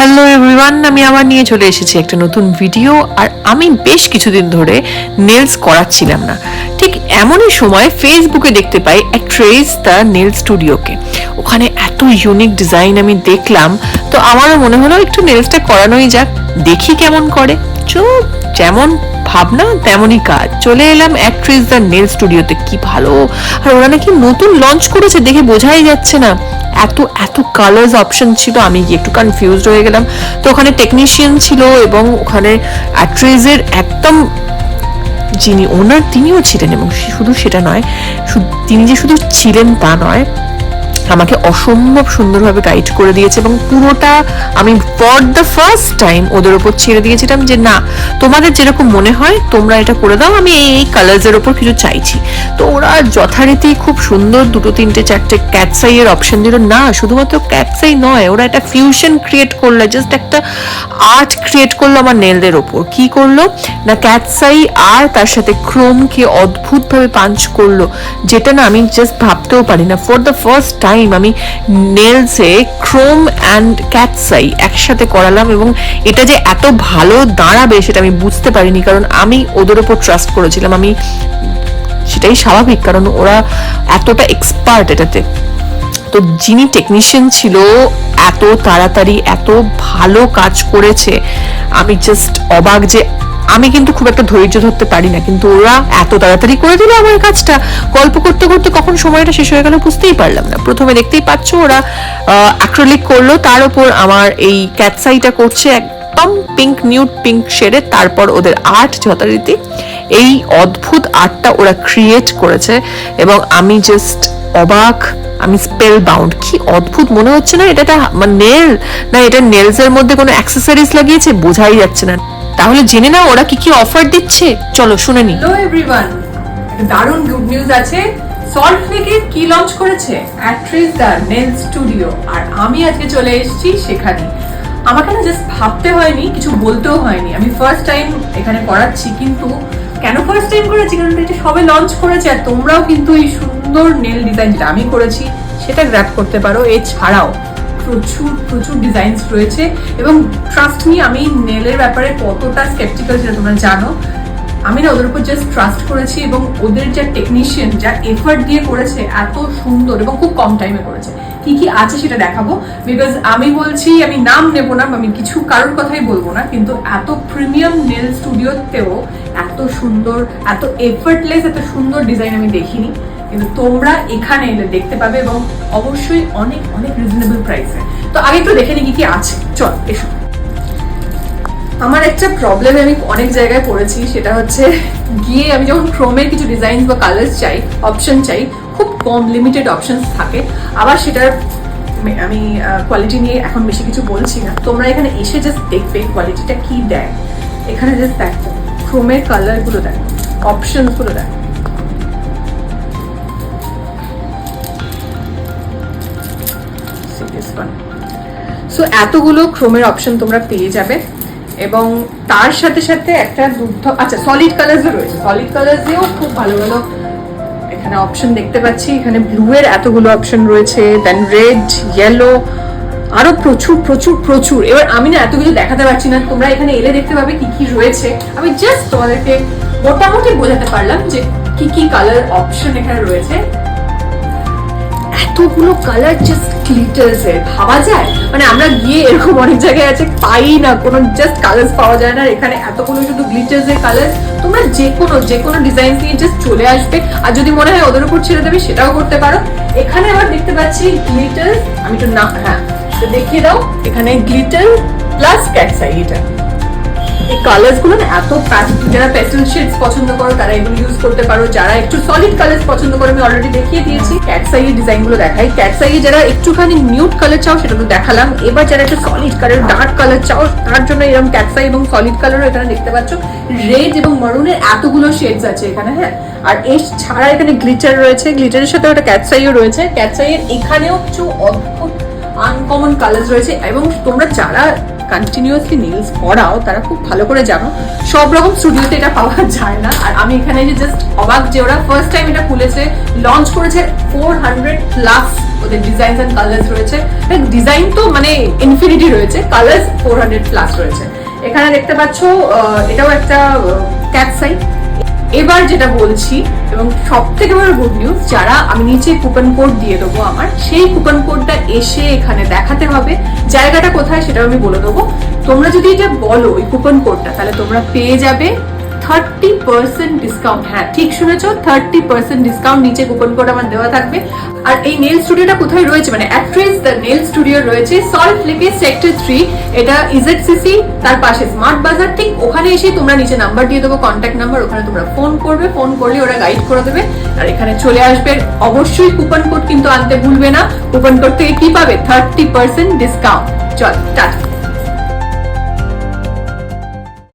Hello everyone আমি আবার নিয়ে চলে এসেছি একটা নতুন ভিডিও আর আমি বেশ কিছুদিন ধরে নেলস করাচ্ছিলাম না। ঠিক এমনই সময় ফেসবুকে দেখতে পাই ট্রেস দ্য নেল স্টুডিওকে ওখানে এত ইউনিক ডিজাইন আমি দেখলাম, তো আমারও মনে হলো একটু নেলসটা করানোই যাক, দেখি কেমন করে। চুপ। যেমন ভাবনা, তেমনই কাজ। চলে এলাম অ্যাক্ট্রেস দ্য নেল স্টুডিওতে কি ভালো। আর ওরা নাকি নতুন লঞ্চ করেছে দেখে বোঝাই যাচ্ছে না। এত এত কালার্স অপশন ছিল, আমি একটু কনফিউজড হয়ে গেলাম। তো ওখানে টেকনিশিয়ান ছিল এবং ওখানে অ্যাক্ট্রেসের একদম যিনি ওনার তিনিও ছিলেন এবং শুধু সেটা নয় তিনি যে শুধু ছিলেন তা নয় আমাকে অসম্ভব সুন্দরভাবে গাইড করে দিয়েছে এবং পুরোটা আমি ফর দ্য ফার্স্ট টাইম ওদের ওপর ছেড়ে দিয়েছিলাম যে না, তোমাদের যেরকম মনে হয় তোমরা এটা করে দাও, আমি এই এই কালার্সের ওপর কিছু চাইছি। তো ওরা যথারীতি খুব সুন্দর দুটো, তিনটে, চারটে ক্যাটসাই এর অপশন দিল। না, শুধুমাত্র ক্যাটসাই নয়, ওরা একটা ফিউশন ক্রিয়েট করল জাস্ট একটা আর্ট ক্রিয়েট করল আমার নেলদের ওপর কি করল? না ক্যাটসাই আর তার সাথে ক্রোমকে অদ্ভুতভাবে পাঞ্চ করল, যেটা না আমি জাস্ট ভাবতেও পারি না। ফর দ্য ফার্স্ট টাইম আমি নেলসে ক্রোম অ্যান্ড ক্যাটসাই একসাথে করালাম এবং এটা যে এত ভালো দাঁড়াবে সেটা আমি বুঝতে পারিনি, কারণ আমি ওদের ওপর ট্রাস্ট করেছিলাম। আমি সেটাই স্বাভাবিক, কারণ ওরা এতটা এক্সপার্ট এটাতে। তো যিনি টেকনিশিয়ান ছিল, এত তাড়াতাড়ি, এত ভালো কাজ করেছে, আমি জাস্ট অবাক যে আমি কিন্তু খুব একটা ধৈর্য ধরতে পারি না, কিন্তু ওরা এত তাড়াতাড়ি করে দিল আমার কাজটা। গল্প করতে করতে কখন সময়টা শেষ হয়ে গেল বুঝতেই পারলাম না। প্রথমে দেখতেই পাচ্ছ ওরা অ্যাক্রোলিক করল, তার উপর আমার এই ক্যাটসাইটা করছে একদম পিঙ্ক নিউড পিঙ্ক শেডে তারপর ওদের আর্ট যথারীতি। এই অদ্ভুত আর্টটা ওরা ক্রিয়েট করেছে এবং আমি জাস্ট অবাক, আমি স্পেল বাউন্ড কি অদ্ভুত মনে হচ্ছে না এটা নেল না, এটা নেলস এর মধ্যে কোনো অ্যাক্সেসরিজ লাগিয়েছে? বোঝাই যাচ্ছে না। তাহলে জেনে নাও ওরা কি কি অফার দিচ্ছে। চলো শুনে নি। হ্যালো এভরিওয়ান দারুণ গুড নিউজ আছে। সল্ট লেকে কি লঞ্চ করেছে? অ্যাট্রিস দ্য নেল স্টুডিও আর আমি আজকে চলে এসেছি সেখানে। আমাকে না জাস্ট ভাবতে হয়নি, কিছু বলতেও হয়নি। আমি ফার্স্ট টাইম এখানে করাচ্ছি, কিন্তু কেন ফার্স্ট টাইম করেছি? কারণ এটা সবে লঞ্চ করেছে আর তোমরাও কিন্তু এই সুন্দর নেল ডিজাইন যেটা আমি করেছি, সেটা গ্র্যাপ করতে পারো। এছাড়াও প্রচুর প্রচুর ডিজাইনস রয়েছে এবং ট্রাস্ট মি আমি নেলের ব্যাপারে কতটা স্কেপটিক্যাল সেটা তোমরা জানো। আমি না ওদের উপর জাস্ট ট্রাস্ট করেছি এবং ওদের যা টেকনিশিয়ান যা এফার্ট দিয়ে করেছে, এত সুন্দর এবং খুব কম টাইমে করেছে। কি কি আছে সেটা দেখাবো। বিকজ আমি বলছি, আমি নাম নেব না, আমি কিছু কারোর কথাই বলব না, কিন্তু এত প্রিমিয়াম নেল স্টুডিওতেও এত সুন্দর, এত এফার্টলেস এত সুন্দর ডিজাইন আমি দেখিনি। কিন্তু তোমরা এখানে এলে দেখতে পাবে এবং অবশ্যই অনেক অনেক রিজনেবল প্রাইসে তো আগে একটু দেখে নি কি আছে। চল, এসো। আমার একটা প্রবলেম আমি অনেক জায়গায় পড়েছি, সেটা হচ্ছে গিয়ে আমি যখন ক্রোমের কিছু ডিজাইন বা কালার্স চাই অপশন চাই, খুব কম লিমিটেড অপশনস থাকে। আবার সেটার আমি- আমি কোয়ালিটি নিয়ে এখন বেশি কিছু বলছি না। তোমরা এখানে এসে জাস্ট দেখবে কোয়ালিটিটা কি দেয়। এখানে জাস্ট দেখো ক্রোমের কালারগুলো দেখো অপশনসগুলো দেখো। সো এতগুলো ক্রোমের অপশন তোমরা পেয়ে যাবে এবং তার সাথে সাথে একটা দুগ্ধ আচ্ছা সলিড কালার্সও রয়েছে। সলিড কালার্স দিয়েও খুব ভালো ভালো এখানে অপশন দেখতে পাচ্ছি। এখানে ব্লু এর এতগুলো অপশন রয়েছে দেন রেড ইয়েলো আরও প্রচুর প্রচুর প্রচুর। এবার আমি না এত কিছু দেখাতে পারছি না, তোমরা এখানে এলে দেখতে পাবে কি কি রয়েছে। আমি জাস্ট তোমাদেরকে মোটামুটি বোঝাতে পারলাম যে কি কি কালার অপশন এখানে রয়েছে। এতগুলো কালার জাস্ট গ্লিটার্স এর ভাবা যায়? মানে আমরা গিয়ে এরকম অনেক জায়গায় আছে, পাই না। কোনো জাস্ট কালার্স পাওয়া যায় না। এখানে এতগুলো শুধু গ্লিটার্স এর কালার তোমরা যে কোনো যে কোনো ডিজাইন নিয়ে জাস্ট চলে আসবে। আর যদি মনে হয় ওদের উপর ছেড়ে দেবে, সেটাও করতে পারো। এখানে আবার দেখতে পাচ্ছি গ্লিটার আমি একটু না হ্যাঁ তো দেখিয়ে দাও। এখানে গ্লিটার প্লাস ক্যাটসাই এটা এই কালার্সগুলো না এত যারা পেস্টেল শেডস পছন্দ করো, তারা এগুলো ইউজ করতে পারো। যারা একটু সলিড কালার্স পছন্দ করো, আমি অলরেডি দেখিয়ে দিয়েছি। ক্যাটসাই এর ডিজাইনগুলো দেখাই ক্যাটসাই যারা একটুখানি নিউড কালার চাও, সেটা তো দেখালাম। এবার যারা একটু সলিড কালার ডার্ক কালার চাও, তার জন্য এরকম ক্যাটসাই এবং সলিড কালারও এখানে দেখতে পাচ্ছ। রেড এবং মারুনের এতগুলো শেডস আছে এখানে হ্যাঁ? আর এর ছাড়া এখানে গ্লিটার রয়েছে। গ্লিটারের সাথে একটা ক্যাটসাইও রয়েছে। ক্যাটসাই এর এখানেও কিছু অদ্ভুত আনকমন কালার্স রয়েছে। এবং তোমরা যারা কন্টিনিউয়াসলি নেলস করাও তারা খুব ভালো করে জানো। সব রকম স্টুডিওতে এটা পাওয়া যায় না। আর আমি এখানে যে জাস্ট অবাক যে ওরা ফার্স্ট টাইম এটা খুলেছে লঞ্চ করেছে ফোর হান্ড্রেড প্লাস ওদের ডিজাইন অ্যান্ড কালার্স রয়েছে। ডিজাইন তো মানে ইনফিনিটি রয়েছে কালার্স ফোর হান্ড্রেড প্লাস রয়েছে। এখানে দেখতে পাচ্ছ এটাও একটা ক্যাট সাইট এবার যেটা বলছি, এবং সব থেকে বড় গুড নিউজ যারা আমি নিচে কুপন কোড দিয়ে দেবো আমার, সেই কুপন কোডটা এসে এখানে দেখাতে হবে। জায়গাটা কোথায় সেটা আমি বলে দেবো। তোমরা যদি এটা বলো ওই কুপন কোডটা তাহলে তোমরা পেয়ে যাবে থার্টি পার্সেন্ট ডিসকাউন্ট হ্যাঁ ঠিক শুনেছ থার্টি পার্সেন্ট ডিসকাউন্ট নিচে কুপন কোড আমার দেওয়া থাকবে। আর এই নেল স্টুডিওটা কোথায় রয়েছে? মানে অ্যাক্ট্রেস দ্য নেল স্টুডিও রয়েছে সল্ট লেকের সেক্টর থ্রি এটা ইজেডসিসি তার পাশে স্মার্ট বাজার ঠিক ওখানে এসে তোমরা নিচে নাম্বার দিয়ে দেবো কন্ট্যাক্ট নাম্বার ওখানে তোমরা ফোন করবে ফোন করলে ওরা গাইড করে দেবে। আর এখানে চলে আসবে। অবশ্যই কুপন কোড কিন্তু আনতে ভুলবে না। কুপন কোড থেকে কি পাবে? থার্টি পার্সেন্ট ডিসকাউন্ট চল, টাটা।